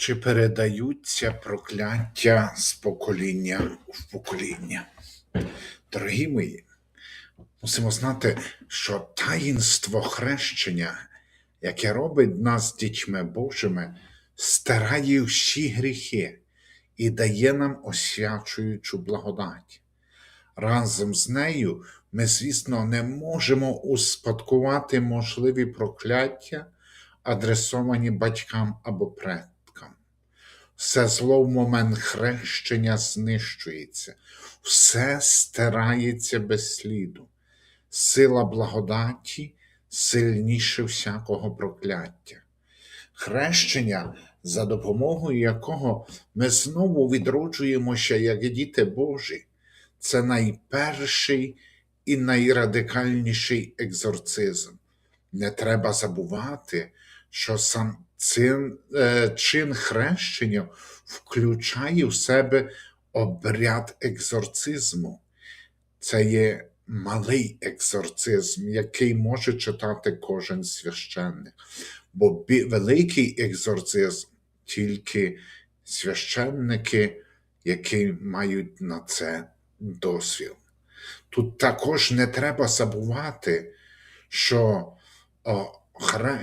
Чи передаються прокляття з покоління в покоління? Дорогі мої, мусимо знати, що таїнство хрещення, яке робить нас дітьми Божими, стирає всі гріхи і дає нам освячуючу благодать. Разом з нею ми, звісно, не можемо успадкувати можливі прокляття, адресовані батькам або предкам. Все зло в момент хрещення знищується, все стирається без сліду. Сила благодаті сильніше всякого прокляття. Хрещення, за допомогою якого ми знову відроджуємося як діти Божі, це найперший і найрадикальніший екзорцизм. Не треба забувати, що сам цин, е, чин хрещення включає в себе обряд екзорцизму. Це є малий екзорцизм, який може читати кожен священник. Бо великий екзорцизм тільки священники, які мають на це досвід. Тут також не треба забувати, що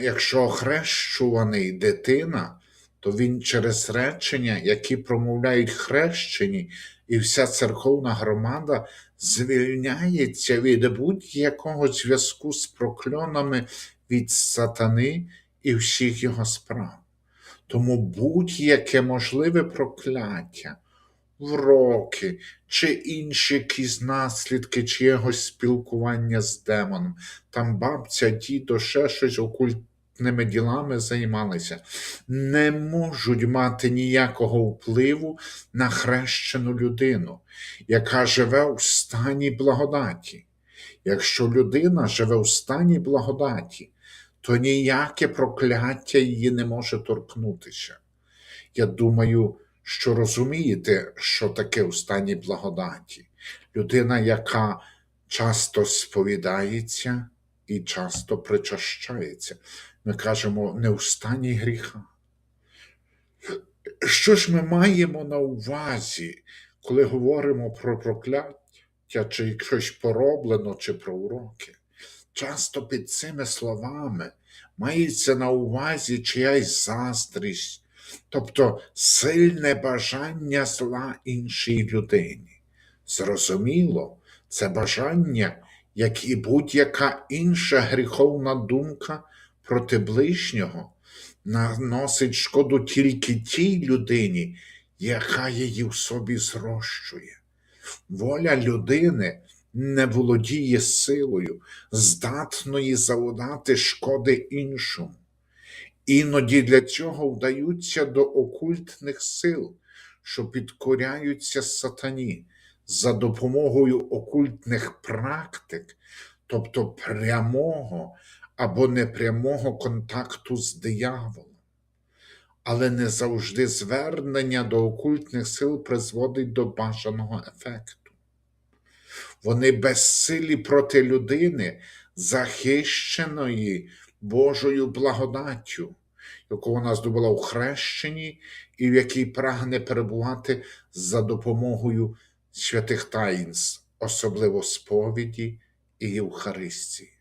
якщо охрещуваний дитина, то він через речення, які промовляють хрещені, і вся церковна громада звільняється від будь-якого зв'язку з прокльонами від сатани і всіх його справ. Тому будь-яке можливе прокляття, вроки чи інші якісь наслідки чиєгось спілкування з демоном, там бабця, дідо, ще щось окультними ділами займалися, не можуть мати ніякого впливу на хрещену людину, яка живе в стані благодаті. Якщо людина живе в стані благодаті, то ніяке прокляття її не може торкнутися. Я думаю, що розумієте, що таке у стані благодаті. Людина, яка часто сповідається і часто причащається. Ми кажемо, не у стані гріха. Що ж ми маємо на увазі, коли говоримо про прокляття, чи щось пороблено, чи про уроки? Часто під цими словами мається на увазі чиясь заздрість, тобто сильне бажання зла іншій людині. Зрозуміло, це бажання, як і будь-яка інша гріховна думка проти ближнього, наносить шкоду тільки тій людині, яка її в собі зрощує. Воля людини не володіє силою, здатної завдати шкоди іншому. Іноді для цього вдаються до окультних сил, що підкоряються сатані за допомогою окультних практик, тобто прямого або непрямого контакту з дияволом. Але не завжди звернення до окультних сил призводить до бажаного ефекту. Вони безсилі проти людини, захищеної Божою благодаттю, яку вона здобула у хрещенні і в якій прагне перебувати за допомогою святих таїнств, особливо сповіді і Євхаристії.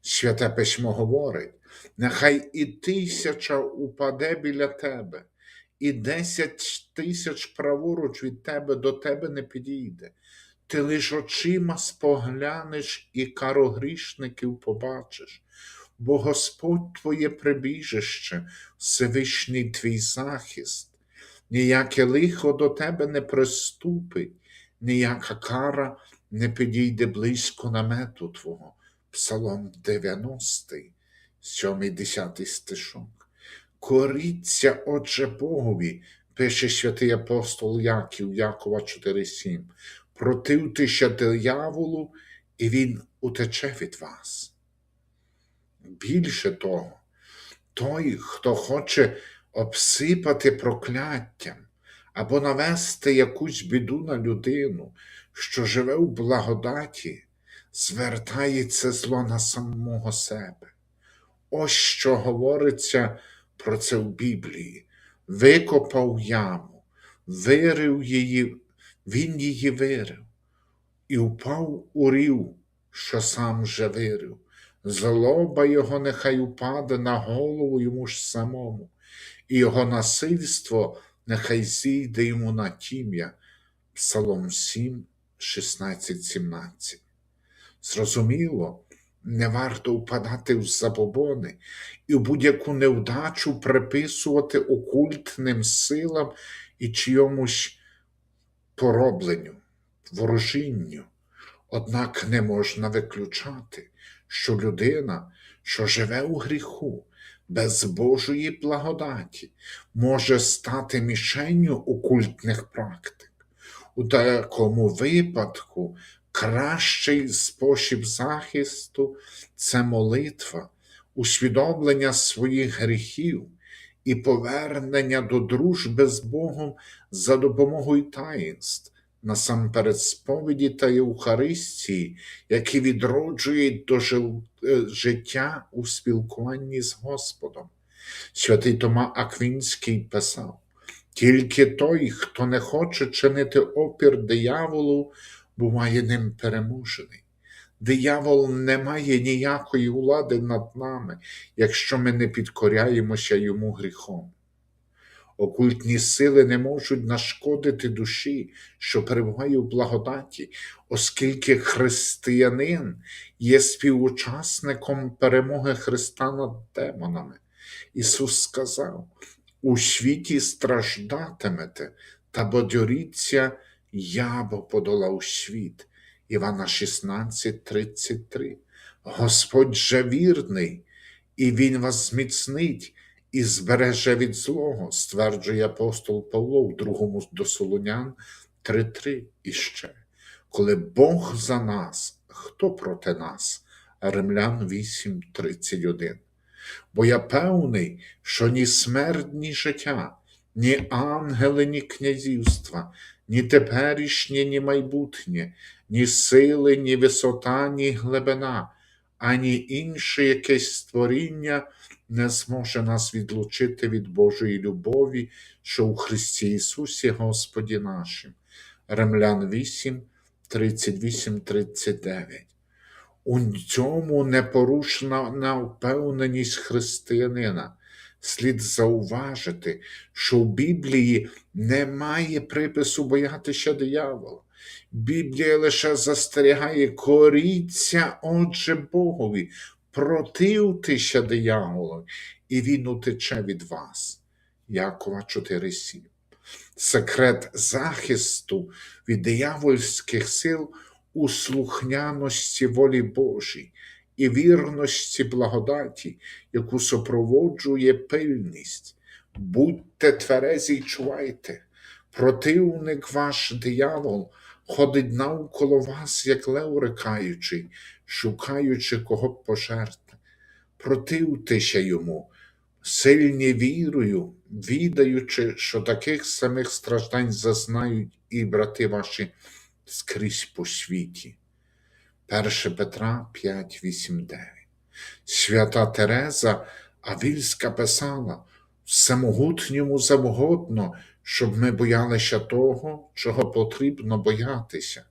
Святе письмо говорить: нехай і тисяча упаде біля тебе, і десять тисяч праворуч від тебе до тебе не підійде. Ти лиш очима споглянеш і карогрішників побачиш, бо Господь твоє прибіжище, Всевишній твій захист, ніяке лихо до тебе не приступить, ніяка кара не підійде близько намету Твого. Псалом 90, 7-10 стишок. Коріться, Отже Богові, пише святий апостол Яків, Якова 4,7. Противтеся дияволу, і він утече від вас. Більше того, той, хто хоче обсипати прокляттям або навести якусь біду на людину, що живе у благодаті, звертає це зло на самого себе. Ось що говориться про це в Біблії. викопав яму, вирив її, він її вирив і впав у рів, що сам же вирив. Злоба його нехай упаде на голову йому ж самому, і його насильство нехай зійде йому на тім'я. Псалом 7, 16, 17. Зрозуміло, не варто впадати в забобони і будь-яку невдачу приписувати окультним силам і чийомусь поробленню, ворожінню. Однак не можна виключати, що людина, що живе у гріху, без Божої благодаті, може стати мішенню окультних практик. У такому випадку кращий спосіб захисту це молитва, усвідомлення своїх гріхів і повернення до дружби з Богом за допомогою таїнств, насамперед сповіді та Євхаристії, які відроджують до е, життя у спілкуванні з Господом. Святий Тома Аквінський писав: тільки той, хто не хоче чинити опір дияволу, буває ним переможений. Диявол не має ніякої влади над нами, якщо ми не підкоряємося йому гріхом. Окультні сили не можуть нашкодити душі, що перебуває в благодаті, оскільки християнин є співучасником перемоги Христа над демонами. Ісус сказав: у світі страждатимете, та бадьоріться, я бо подолав світ. Івана 16, 33. Господь же вірний, і Він вас зміцнить і збереже від злого, стверджує апостол Павло в другому до Солонян 3.3 і ще. Коли Бог за нас, хто проти нас? Римлян 8.31. Бо я певний, що ні смерть, ні життя, ні ангели, ні князівства, ні теперішнє, ні майбутнє, ні сили, ні висота, ні глибина, ані інше якесь створіння не зможе нас відлучити від Божої любові, що у Христі Ісусі Господі нашим. Римлян 8, 38, 39. У цьому непорушна впевненість християнина. Слід зауважити, що в Біблії немає припису боятися диявола. Біблія лише застерігає, коріться, отже Богові, противтеся дияволу, і він утече від вас. Якова 4.7. Секрет захисту від диявольських сил у слухняності волі Божій і вірності благодаті, яку супроводжує пильність. Будьте тверезі й чувайте, противник ваш диявол ходить навколо вас, як лев рикаючий, шукаючи кого б пожерти. Противтеся йому, сильні вірою, відаючи, що таких самих страждань зазнають і брати ваші скрізь по світі. 1 Петра 5, 8, 9. Свята Тереза Авільська писала всемогутньому завгодно, щоб ми боялися того, чого потрібно боятися.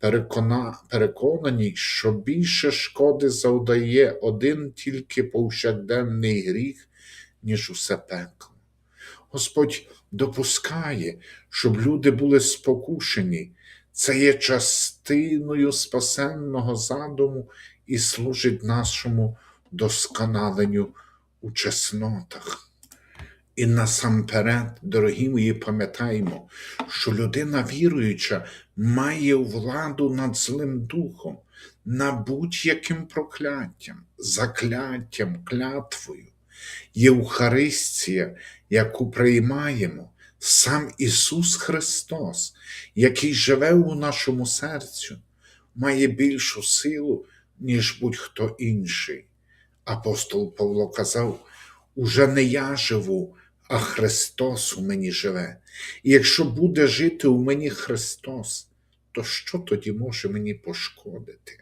Перекона... Переконані, що більше шкоди завдає один тільки повсякденний гріх, ніж усе пекло. Господь допускає, щоб люди були спокушені. Це є частиною спасенного задуму і служить нашому досконаленню у чеснотах. І насамперед, дорогі мої, пам'ятаємо, що людина віруюча має владу над злим духом, над будь-яким прокляттям, закляттям, клятвою. Євхаристія, яку приймаємо, сам Ісус Христос, який живе у нашому серцю, має більшу силу, ніж будь-хто інший. Апостол Павло казав: уже не я живу, а Христос у мені живе. І якщо буде жити у мені Христос, то що тоді може мені пошкодити?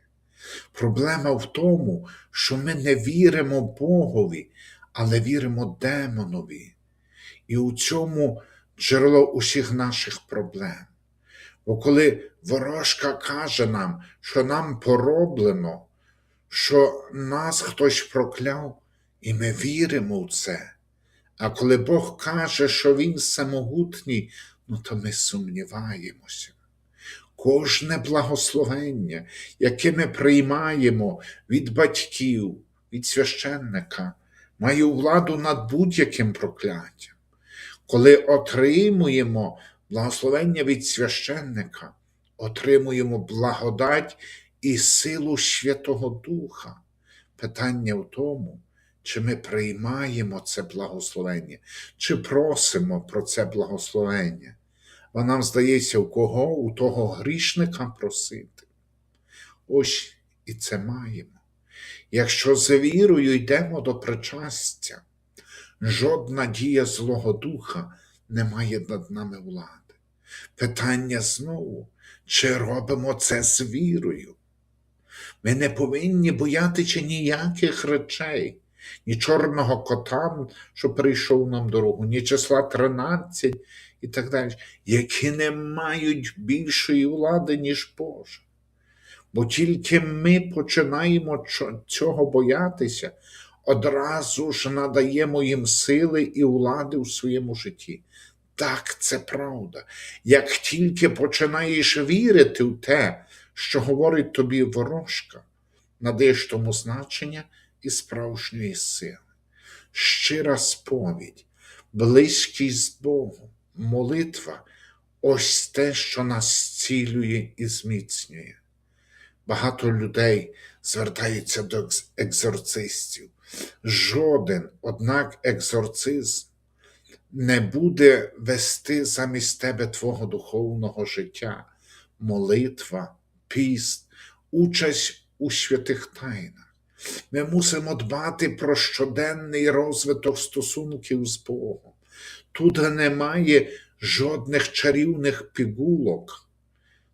Проблема в тому, що ми не віримо Богові, але віримо демонові. І у цьому джерело усіх наших проблем. Бо коли ворожка каже нам, що нам пороблено, що нас хтось прокляв, і ми віримо в це. А коли Бог каже, що Він самогутній, ну то ми сумніваємося. Кожне благословення, яке ми приймаємо від батьків, від священника, має владу над будь-яким прокляттям. Коли отримуємо благословення від священника, отримуємо благодать і силу Святого Духа. Питання в тому, чи ми приймаємо це благословення, чи просимо про це благословення. Бо нам здається, у кого у того грішника просити. Ось і це маємо. Якщо з вірою йдемо до причастя, жодна дія Злого Духа не має над нами влади. Питання знову, чи робимо це з вірою? Ми не повинні боятися ніяких речей, ні чорного кота, що прийшов нам дорогу, ні числа 13 і так далі, які не мають більшої влади, ніж Божа. Бо тільки ми починаємо цього боятися, одразу ж надаємо їм сили і влади в своєму житті. Так, це правда. Як тільки починаєш вірити в те, що говорить тобі ворожка, надаєш тому значення і справжньої сили. Щира сповідь, близькість з Богом, молитва ось те, що нас зцілює і зміцнює. Багато людей звертаються до екзорцистів. Жоден, однак, екзорцизм не буде вести замість тебе твого духовного життя, молитва, піст, участь у святих тайнах. Ми мусимо дбати про щоденний розвиток стосунків з Богом. Тут немає жодних чарівних пігулок,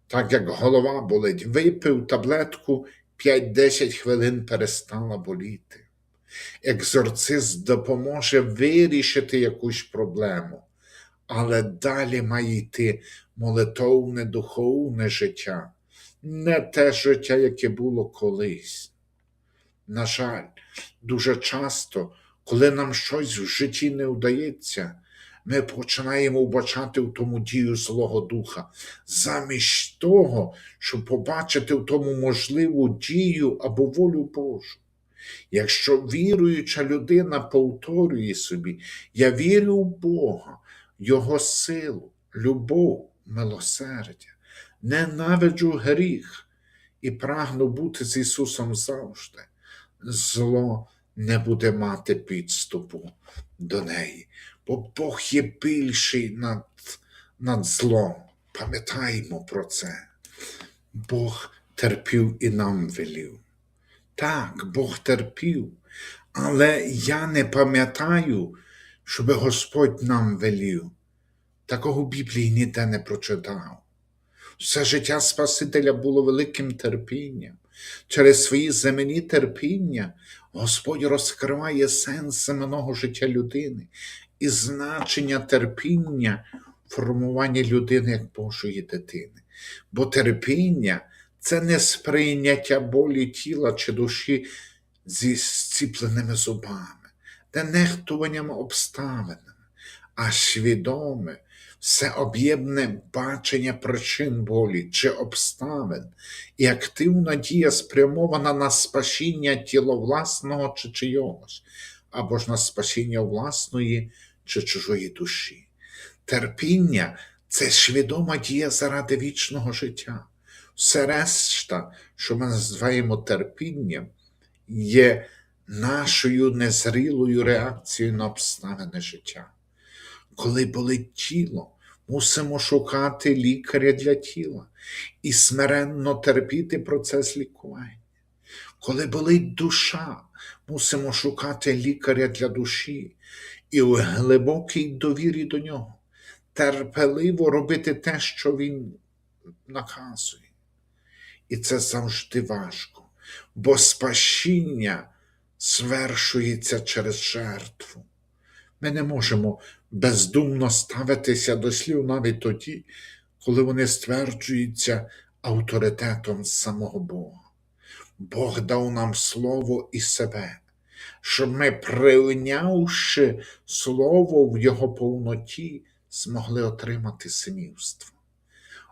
так як голова болить, випив таблетку 5-10 хвилин перестала боліти. Екзорцист допоможе вирішити якусь проблему, але далі має йти молитовне духовне життя, не те життя, яке було колись. На жаль, дуже часто, коли нам щось в житті не вдається, ми починаємо вбачати в тому дію Злого Духа, замість того, щоб побачити в тому можливу дію або волю Божу. Якщо віруюча людина повторює собі, я вірю в Бога, Його силу, любов, милосердя, ненавиджу гріх і прагну бути з Ісусом завжди, зло не буде мати підступу до неї, бо Бог є більший над, над злом. Пам'ятаємо про це. Бог терпів і нам велів. Так, Бог терпів, але я не пам'ятаю, щоб Господь нам велів. Такого в Біблії ніде не прочитав. Все життя Спасителя було великим терпінням. Через свої земні терпіння Господь розкриває сенс земного життя людини і значення терпіння в формуванні людини як Божої дитини. Бо терпіння це не сприйняття болі тіла чи душі зі зціпленими зубами, не нехтуванням обставинами, а свідоме, всеоб'ємне бачення причин болі чи обставин і активна дія спрямована на спасіння тіла власного чи чийогось, або ж на спасіння власної чи чужої душі. Терпіння це свідома дія заради вічного життя. Все решта, що ми називаємо терпінням, є нашою незрілою реакцією на обставини життя. Коли болить тіло, мусимо шукати лікаря для тіла і смиренно терпіти процес лікування. Коли болить душа, мусимо шукати лікаря для душі і у глибокій довірі до нього, терпеливо робити те, що він наказує. І це завжди важко, бо спасіння звершується через жертву. Ми не можемо бездумно ставитися до слів навіть тоді, коли вони стверджуються авторитетом самого Бога. Бог дав нам слово і себе, щоб ми, прийнявши слово в його повноті, змогли отримати синівство.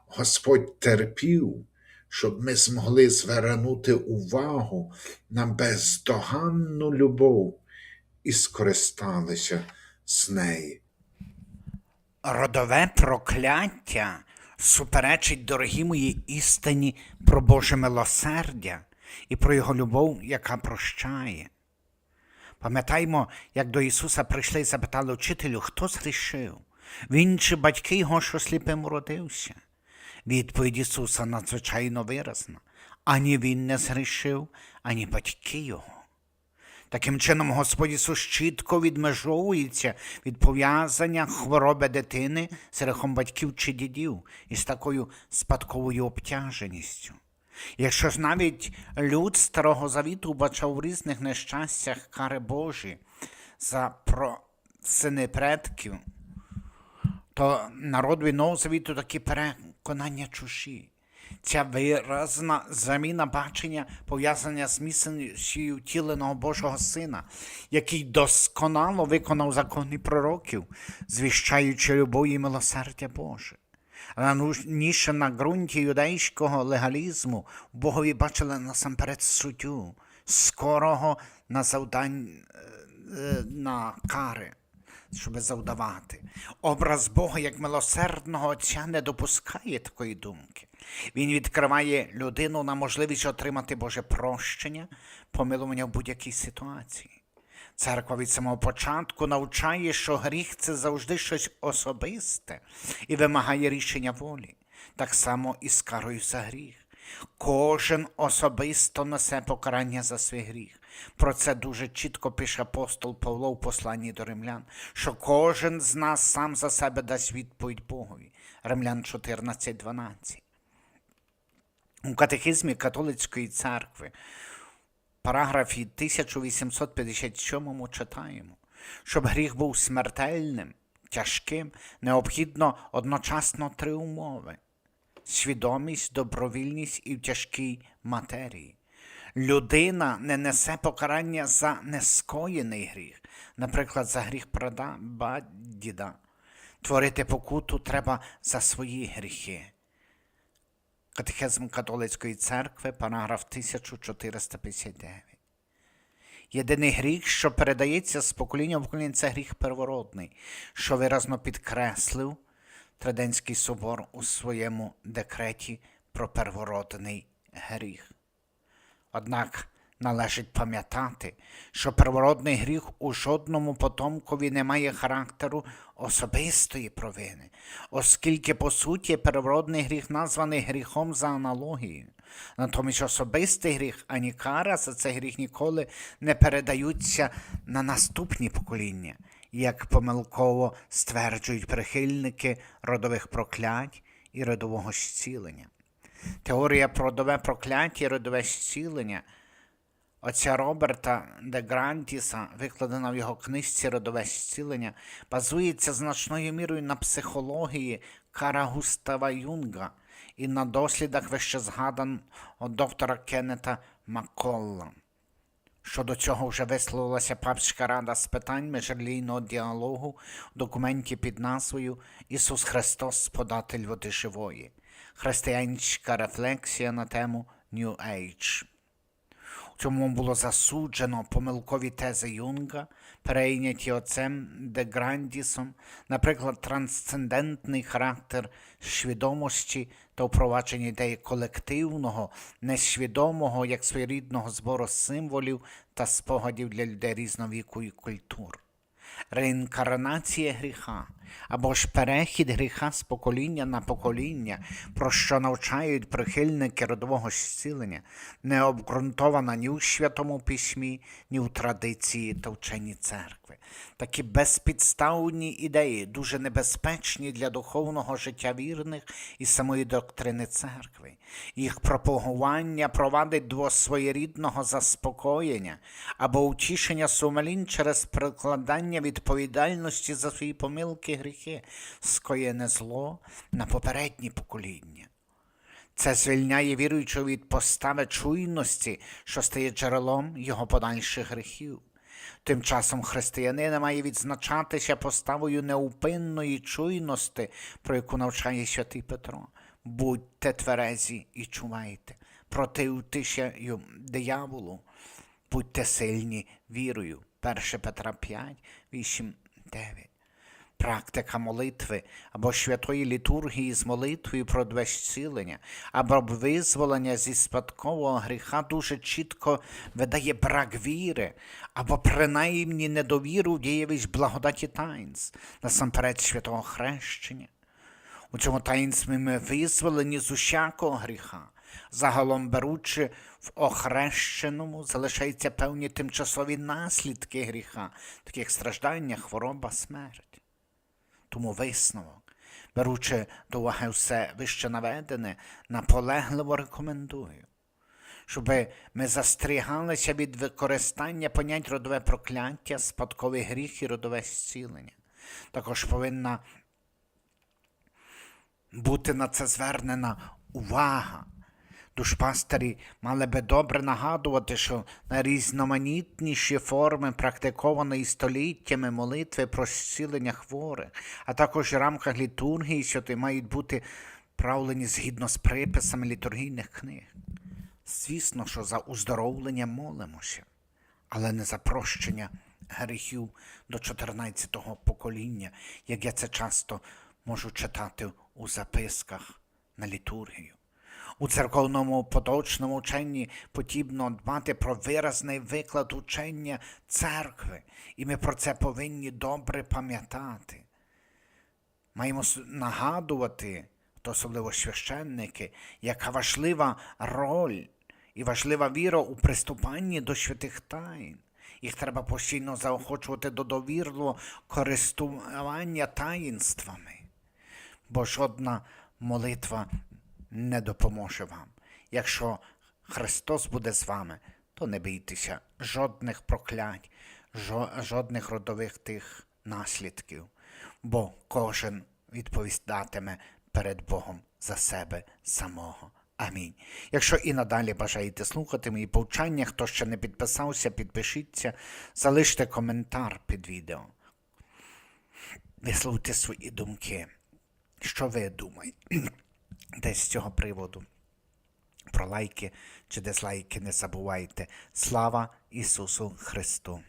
Господь терпів, щоб ми змогли звернути увагу на бездоганну любов і скористалися з неї. Родове прокляття суперечить дорогі мої істині про Боже милосердя і про Його любов, яка прощає. Пам'ятаймо, як до Ісуса прийшли і запитали учителю, хто згрішив? Він чи батьки його, що сліпим уродився? Відповідь Ісуса надзвичайно виразна. Ані він не згрішив, ані батьки його. Таким чином, Господь Ісус чітко відмежовується від пов'язання хвороби дитини з грехом батьків чи дідів із такою спадковою обтяженістю. Якщо ж навіть люд Старого Завіту бачав у різних нещастях кари Божі за сини предків, то народові Нового Завіту такі переконання чужі. Ця виразна заміна бачення пов'язання з місією втіленого Божого Сина, який досконало виконав закони пророків, звіщаючи любов і милосердя Боже. Раніше на ґрунті юдейського легалізму Богові бачили насамперед суддю, скорого на завдань е, на кари, щоб завдавати. Образ Бога як милосердного Отця не допускає такої думки. Він відкриває людину на можливість отримати Боже прощення, помилування в будь-якій ситуації. Церква від самого початку навчає, що гріх це завжди щось особисте і вимагає рішення волі, так само і з карою за гріх. Кожен особисто несе покарання за свій гріх. Про це дуже чітко пише апостол Павло в посланні до римлян, що кожен з нас сам за себе дасть відповідь Богові. Римлян 14.12. У катехизмі католицької церкви, параграфі 1857 читаємо, щоб гріх був смертельним, тяжким, необхідно одночасно три умови: свідомість, добровільність і в тяжкій матерії. Людина не несе покарання за нескоєний гріх, наприклад, за гріх прада, діда. Творити покуту треба за свої гріхи. Катехизм католицької церкви, параграф 1459. Єдиний гріх, що передається з покоління в покоління, це гріх первородний, що виразно підкреслив Триденський собор у своєму декреті про первородний гріх. Однак належить пам'ятати, що первородний гріх у жодному потомкові не має характеру особистої провини, оскільки, по суті, первородний гріх названий гріхом за аналогією. Натомість особистий гріх, ані кара за цей гріх ніколи не передаються на наступні покоління, як помилково стверджують прихильники родових проклять і родового зцілення. Теорія про родове прокляття і родове зцілення – Отця Роберта де Грантіса, викладена в його книжці Родове зцілення, базується значною мірою на психології Кара Густава Юнга і на дослідах вище згаданого доктора Кеннета Макколла. Щодо цього вже висловилася Папська рада з питань міжрелійного діалогу в документі під назвою Ісус Христос, податель води живої, християнська рефлексія на тему New Age. Цьому було засуджено помилкові тези Юнга, перейняті отцем де Грандісом, наприклад, трансцендентний характер свідомості та впровадження ідеї колективного, несвідомого як своєрідного збору символів та спогадів для людей різного віку і культур. Реінкарнація гріха або ж перехід гріха з покоління на покоління, про що навчають прихильники родового зцілення, не обґрунтована ні у Святому Письмі, ні у традиції та вченні церкви. Такі безпідставні ідеї дуже небезпечні для духовного життя вірних і самої доктрини церкви. Їх пропагування провадить до своєрідного заспокоєння або утішення сумлінь через прикладання відповідальності за свої помилки гріхи, скоєне зло на попередні покоління. Це звільняє віруючого від постави чуйності, що стає джерелом його подальших гріхів. Тим часом християнин має відзначатися поставою неупинної чуйності, про яку навчає святий Петро. Будьте тверезі і чувайте, противтеся дияволу, будьте сильні вірою. 1 Петра 5, 8, 9 практика молитви або святої літургії з молитвою про зцілення, або визволення зі спадкового гріха дуже чітко видає брак віри, або принаймні недовіру в дієвість благодаті таїнств, насамперед святого хрещення. У цьому таїнстві ми визволені з усякого гріха. Загалом беручи в охрещеному, залишаються певні тимчасові наслідки гріха, такі як страждання, хвороба, смерть. Тому висновок, беручи до уваги все вище наведене, наполегливо рекомендую, щоб ми застерігалися від використання понять родове прокляття, спадковий гріх і родове зцілення. Також повинна бути на це звернена увага. Душпастері мали би добре нагадувати, що найрізноманітніші форми практикованої століттями молитви про зцілення хворих, а також в рамках літургії, що то мають бути правлені згідно з приписами літургійних книг. Звісно, що за уздоровлення молимося, але не за прощення гріхів до 14-го покоління, як я це часто можу читати у записках на літургію. У церковному поточному ученні потрібно дбати про виразний виклад учення церкви, і ми про це повинні добре пам'ятати. Маємо нагадувати, то особливо священники, яка важлива роль і важлива віра у приступанні до святих тайн. Їх треба постійно заохочувати до довірливого користування таїнствами бо жодна молитва не допоможе вам. Якщо Христос буде з вами, то не бійтеся жодних проклять, жодних родових тих наслідків, бо кожен відповідатиме перед Богом за себе самого. Амінь. Якщо і надалі бажаєте слухати мої повчання, хто ще не підписався, підпишіться, залиште коментар під відео. Висловте свої думки. Що ви думаєте десь з цього приводу? Про лайки чи дизлайки не забувайте. Слава Ісусу Христу!